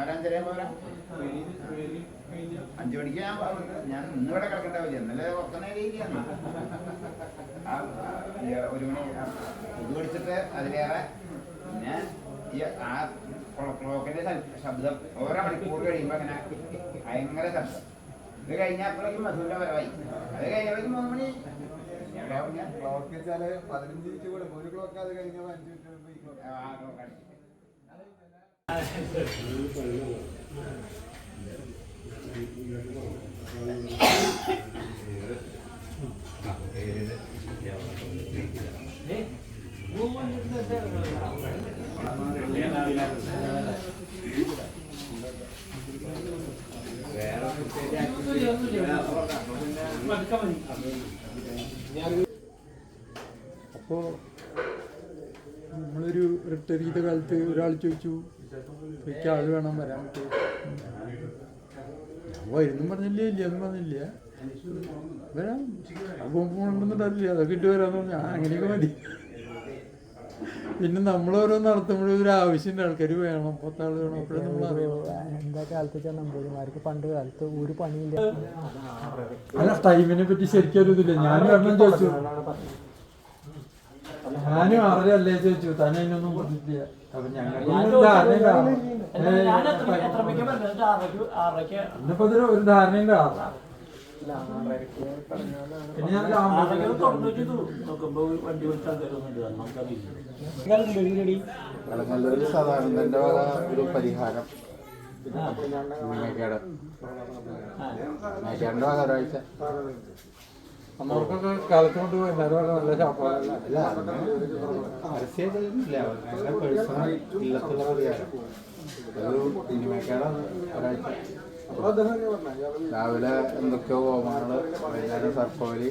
ഒരു അഞ്ചര അഞ്ചു മണിക്ക് ഞാൻ ഞാൻ ഇന്നിവിടെ കിടക്കണ്ടാവില്ല. ഇന്നലെ ഈ ഒരു മണി ഇത് പിടിച്ചിട്ട് അതിലേറെ ഞാൻ ഈ ആ ക്ലോ- ക്ലോക്കിന്റെ ശബ്ദം ഓരോ മണിക്കൂർ കഴിയുമ്പോ അങ്ങനെ ഭയങ്കര ശബ്ദം. ഇത് കഴിഞ്ഞപ്പോഴേക്കും മധുവിന്റെ പരമായി അത് കഴിഞ്ഞപ്പോഴേക്കും മൂന്ന് മണി. ക്ലോക്ക് വെച്ചാൽ പതിനഞ്ച് മിനിറ്റ് കൂടെ. ഒരു ക്ലോക്ക് അത് കഴിഞ്ഞാൽ അഞ്ച് മിനിറ്റ്. ആ, അടിക്കും. നമ്മളൊരു റിട്ടയർ ചെയ്ത കാലത്ത് ഒരാൾ ചോദിച്ചു എനിക്ക് ആൾ വേണം വരാൻ പറ്റുമോ ഞാൻ വരുന്നു പറഞ്ഞില്ല ഇല്ല എന്ന് പറഞ്ഞില്ല? വരാം. അപ്പം പോകണമെന്നുണ്ടല്ല അതൊക്കെ ഇട്ട് വരാന്ന് പറഞ്ഞു. ആ അങ്ങനെയൊക്കെ മതി. പിന്നെ നമ്മളോരോ നടത്തുമ്പോഴും ഒരു ആവശ്യമുണ്ട്. ആൾക്കാർ വേണം പത്താൾ വേണം അപ്പോഴും നമ്മൾ എന്താ കാലത്ത് വെച്ചാൽ നമ്പൂതിരിമാർക്ക് പണ്ട് കാലത്ത് ഒരു പണിയില്ല. അല്ല ടൈമിനെ പറ്റി ശരിക്കും ഒരു ഇതില്ല. ഞാൻ ഒരെണ്ണം ചോദിച്ചു. ഞാനും അറിയല്ലേ അല്ലേ ചോദിച്ചു. തന്നെ അതിനൊന്നും പറഞ്ഞില്ല അപ്പൊ ഞങ്ങൾക്ക് ഇന്നിപ്പോ ഒരു ധാരണയുണ്ട് ആറ് പിന്നെ ഞാൻ നല്ലൊരു സാധാരണന്റെ വക ഒരു പരിഹാരം. വക ഒരാഴ്ച. അമ്മർക്കൊക്കെ കാലത്ത് കൊണ്ട് എല്ലാവരും നല്ല ഒരാഴ്ച. രാവിലെ എന്തൊക്കെയോ ഹോമങ്ങൾ വൈകുന്നേരം സർക്കോലി.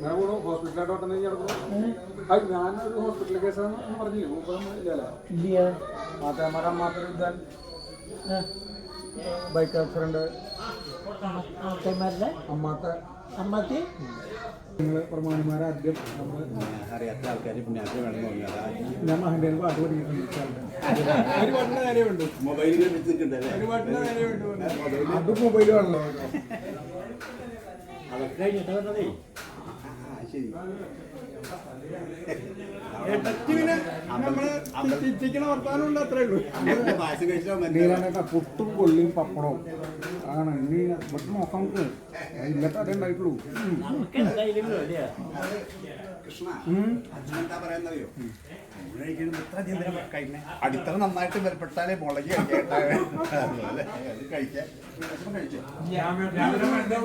ഞാൻ പോണു ഹോസ്പിറ്റലായിട്ട് അത് ഞാനൊരു ഹോസ്പിറ്റൽ കേസാന്ന് പറഞ്ഞില്ലേ. മുപ്പതൊന്നും ഇല്ലല്ലോ. ഇല്ല മാതാമറ മാത്ര ബൈക്ക് ആക്സിഡന്റ് അമ്മാത്ത. അമ്മത്തി നിങ്ങൾ പ്രമാണിമാരെ ആദ്യം നമ്മൾ അറിയാത്ത ആൾക്കാർ പിന്നെ അത് വേണം ഞാൻ മഹന്റെ പാട്ട് പഠിക്കുന്നുണ്ട് മൊബൈലിൽ എടുത്തിട്ടുണ്ടല്ലേ അത് മൊബൈൽ പറഞ്ഞതേ ശരി പുട്ടും കൊള്ളിയും പപ്പടവും ആണ് ഇനി ഇവിടെ നോക്കാം നമുക്ക് ഇന്നത്തെ അതേ ഉണ്ടായിട്ടുള്ളൂ അടിത്തറ നന്നായിട്ട് ബലപ്പെട്ടാലേ മുളകി കഴിക്കട്ടെ അതുപോലെ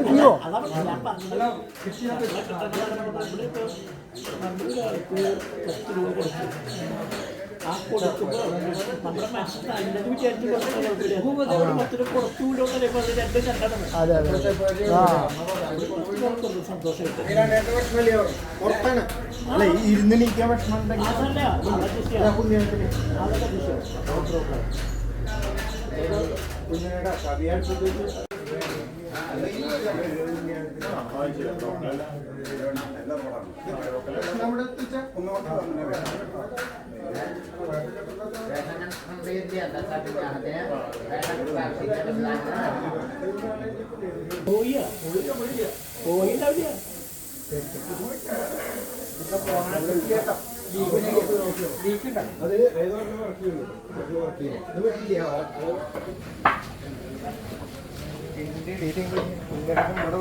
കഴിച്ചോ അപ്പൊ കൃഷ്ണേട്ടനെ വിളിക്കും പോലെ തന്നെ നിഖിലായിട്ട് വിമർശിക്കും വഴുക്കലാണോ വ- വഴുക്കൽ ഡ്യൂട്ടിയില്ലേ ഒരു ശാന്തി എന്ന് പറഞ്ഞ ശമ്പളം കിട്ടി കിട്ടിയോ അതെ അതെ ആ പുറത്താണ് അല്ല ഇരുന്ന് നീക്കാൻ ഭക്ഷണം കുഞ്ഞിനെടാ കവിയാഴ്ച നമ്മുടെ എത്തിച്ച ഒന്നുകൊണ്ട് പോയില്ല ഇപ്പൊ അത് ഏതോ വർക്ക് ചെയ്യുന്നു വർക്ക് ചെയ്യുന്നു ഇവിടെ